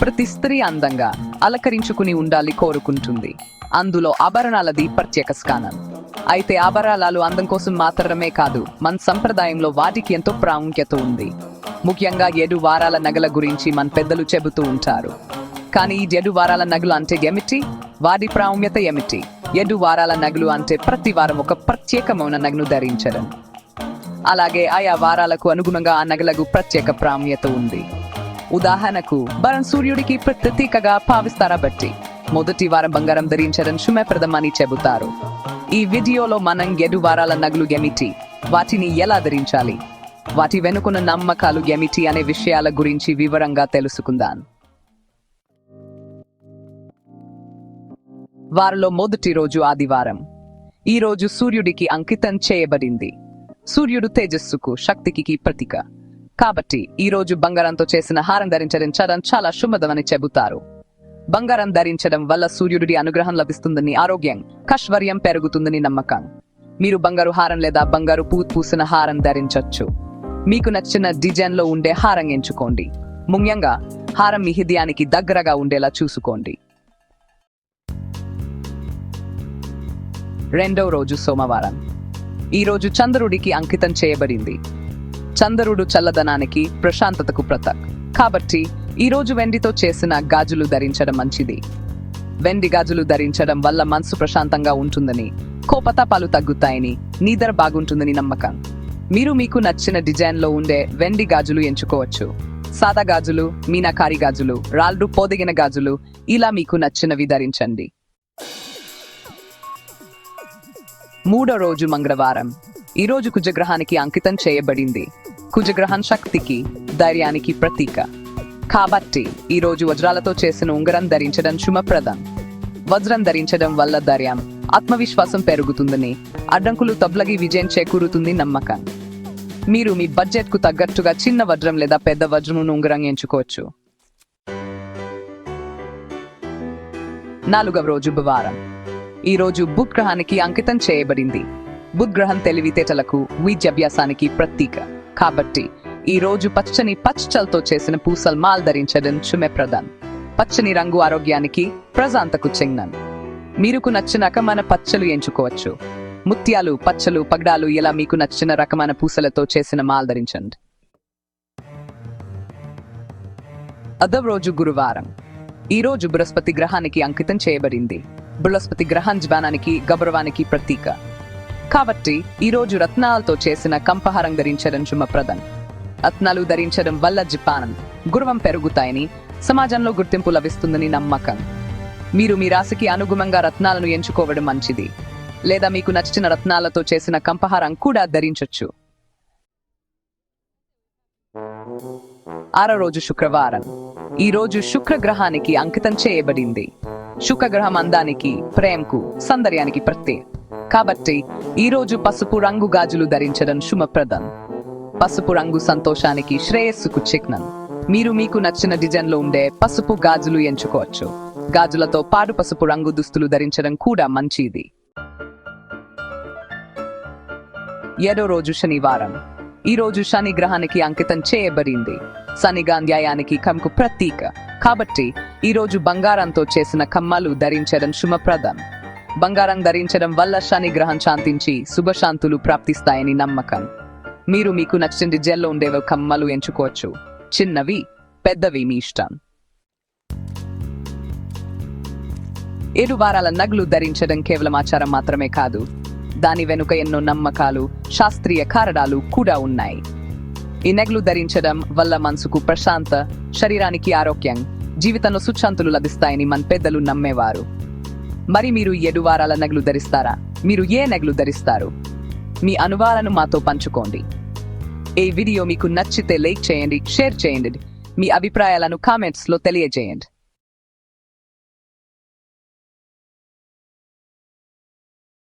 ప్రతి స్త్రీ అందంగా అలకరించుకుని ఉండాలి కోరుకుంటుంది. అందులో ఆభరణాలది ప్రత్యేక స్థానం అయితే ఆభరణాలు అందం కోసం మాత్రమే కాదు మన సంప్రదాయంలో వాటికి ఎంతో ప్రాముఖ్యత ఉంది. ముఖ్యంగా ఏడు వారాల నగల గురించి మన పెద్దలు చెబుతూ ఉంటారు. కానీ ఈ ఏడు వారాల నగలు అంటే ఏమిటి? వాటి ప్రాముఖ్యత ఏమిటి? ఏడు వారాల నగలు అంటే ప్రతి వారం ఒక ప్రత్యేకమైన నగను ధరించడం. అలాగే ఆయా వారాలకు అనుగుణంగా ఆ నగలకు ప్రత్యేక ప్రాముఖ్యత ఉంది. ఉదాహరణకు భరణ్ సూర్యుడికి ప్రత్యేకగా భావిస్తారా బట్టి మొదటి వారం బంగారం ధరించడం శుభప్రదమని చెబుతారు. ఈ వీడియోలో మనం ఏడు వారాల నగలు ఏమిటి? వాటిని ఎలా ధరించాలి? వాటి వెనుకున్న నమ్మకాలు ఏమిటి అనే విషయాల గురించి వివరంగా తెలుసుకుందాం. వారిలో మొదటి రోజు ఆదివారం. ఈ రోజు సూర్యుడికి అంకితం చేయబడింది. సూర్యుడు తేజస్సుకు శక్తికి ప్రతీక. కాబట్టి ఈ రోజు బంగారంతో చేసిన హారం ధరించడం చాలా శుభదమని చెబుతారు. బంగారం ధరించడం వల్ల సూర్యుడి అనుగ్రహం లభిస్తుందని ఆరోగ్యం కష్వర్యం పెరుగుతుందని నమ్మకం. మీరు బంగారు హారం లేదా బంగారు పూత్ పూసిన హారం ధరించొచ్చు. మీకు నచ్చిన డిజైన్లో ఉండే హారం ఎంచుకోండి. ముఖ్యంగా హారం మీ హృదయానికి దగ్గరగా ఉండేలా చూసుకోండి. రెండవ రోజు సోమవారం. ఈ రోజు చంద్రుడికి అంకితం చేయబడింది. చందరుడు చల్లదనానికి ప్రశాంతతకు ప్రతక్ కాబట్టి ఈ రోజు వెండితో చేసిన గాజులు ధరించడం మంచిది. వెండి గాజులు ధరించడం వల్ల మనసు ప్రశాంతంగా ఉంటుందని కోపతాపాలు తగ్గుతాయని నిద్ర బాగుంటుందని నమ్మకం. మీరు మీకు నచ్చిన డిజైన్లో ఉండే వెండి గాజులు ఎంచుకోవచ్చు. సాదా గాజులు మీనాకారి గాజులు రాళ్ళు పోదిగిన గాజులు ఇలా మీకు నచ్చినవి ధరించండి. మూడో రోజు మంగళవారం. ఈ రోజు కుజగ్రహానికి అంకితం చేయబడింది. కుజగ్రహం శక్తికి ధైర్యానికి ప్రతీక. కాబట్టి ఈ రోజు వజ్రాలతో చేసిన ఉంగరం ధరించడం శుభప్రదం వజ్రం ధరించడం వల్ల ధైర్యం ఆత్మవిశ్వాసం పెరుగుతుందని అడ్డంకులు తబ్లగి విజయం చేకూరుతుంది నమ్మకం. మీరు మీ బడ్జెట్కు తగ్గట్టుగా చిన్న వజ్రం లేదా పెద్ద వజ్రమును ఉంగరం ఎంచుకోవచ్చు. నాలుగవ రోజు బుధవారం. ఈ రోజు బుధ్ గ్రహానికి అంకితం చేయబడింది. బుధ్ గ్రహం తెలివితేటలకు విద్యాభ్యాసానికి ప్రతీక. కాబట్టి ఈ రోజు పచ్చని పచ్చలతో చేసిన పూసల్ మాల్ ధరించడం శుభప్రదం పచ్చని రంగు ఆరోగ్యానికి ప్రశాంతకు చెందన్ మీరుకు నచ్చిన రకమైన పచ్చలు ఎంచుకోవచ్చు. ముత్యాలు పచ్చలు పగడాలు ఇలా మీకు నచ్చిన రకమైన పూసలతో చేసిన మాల్ ధరించండి అదవ రోజు గురువారం. ఈ రోజు బృహస్పతి గ్రహానికి అంకితం చేయబడింది. బృహస్పతి గ్రహం జ్ఞానానికి గౌరవానికి ప్రతీక. కాబట్టి ఈ రోజు రత్నాలతో చేసిన కంపహారం ధరించడం శుభప్రదం. రత్నాలు ధరించడం వల్ల జిపానం గురువం పెరుగుతాయని సమాజంలో గుర్తింపు లభిస్తుందని నమ్మకం. మీరు మీ రాశికి అనుగుణంగా రత్నాలను ఎంచుకోవడం మంచిది. లేదా మీకు నచ్చిన రత్నాలతో చేసిన కంపహారం కూడా ధరించొచ్చు. ఆరో రోజు శుక్రవారం. ఈ రోజు శుక్రగ్రహానికి అంకితం చేయబడింది. శుక్రగ్రహం అందానికి ప్రేమకు సౌందర్యానికి ప్రత్యేక కాబట్టి ఈ రోజు పసుపు రంగు గాజులు ధరించడం శుభప్రదం. పసుపు రంగు సంతోషానికి శ్రేయస్సుకు చిహ్నం. మీరు మీకు నచ్చిన డిజైన్లో ఉండే పసుపు గాజులు ఎంచుకోవచ్చు. గాజులతో పాటు పసుపు రంగు దుస్తులు ధరించడం కూడా మంచిది. ఏడో రోజు శనివారం. ఈ రోజు శని గ్రహానికి అంకితం చేయబడింది. శనిగా న్యాయానికి కమ్కు ప్రతీక. కాబట్టి ఈ రోజు బంగారంతో చేసిన కమ్మలు ధరించడం శుభప్రదం. బంగారం ధరించడం వల్ల శని గ్రహం శాంతించి శుభశాంతులు ప్రాప్తిస్తాయని నమ్మకం. మీరు మీకు నచ్చిన డిజైన్లో ఉండేవి కమ్మలు ఎంచుకోవచ్చు. చిన్నవి పెద్దవి మీ ఇష్టం. ఏడు వారాల నగలు ధరించడం కేవలం ఆచారం మాత్రమే కాదు. దాని వెనుక ఎన్నో నమ్మకాలు శాస్త్రీయ కారణాలు కూడా ఉన్నాయి. ఈ నగలు ధరించడం వల్ల మనసుకు ప్రశాంత శరీరానికి ఆరోగ్యం జీవితంలో సుశాంతులు లభిస్తాయని మన పెద్దలు నమ్మేవారు. మరి మీరు ఏడు వారాల నగలు ధరిస్తారా? మీరు ఏ నగలు ధరిస్తారు? మీ అనుభవాలను మాతో పంచుకోండి. ఈ వీడియో మీకు నచ్చితే లైక్ చేయండి షేర్ చేయండి. మీ అభిప్రాయాలను కామెంట్స్లో తెలియజేయండి.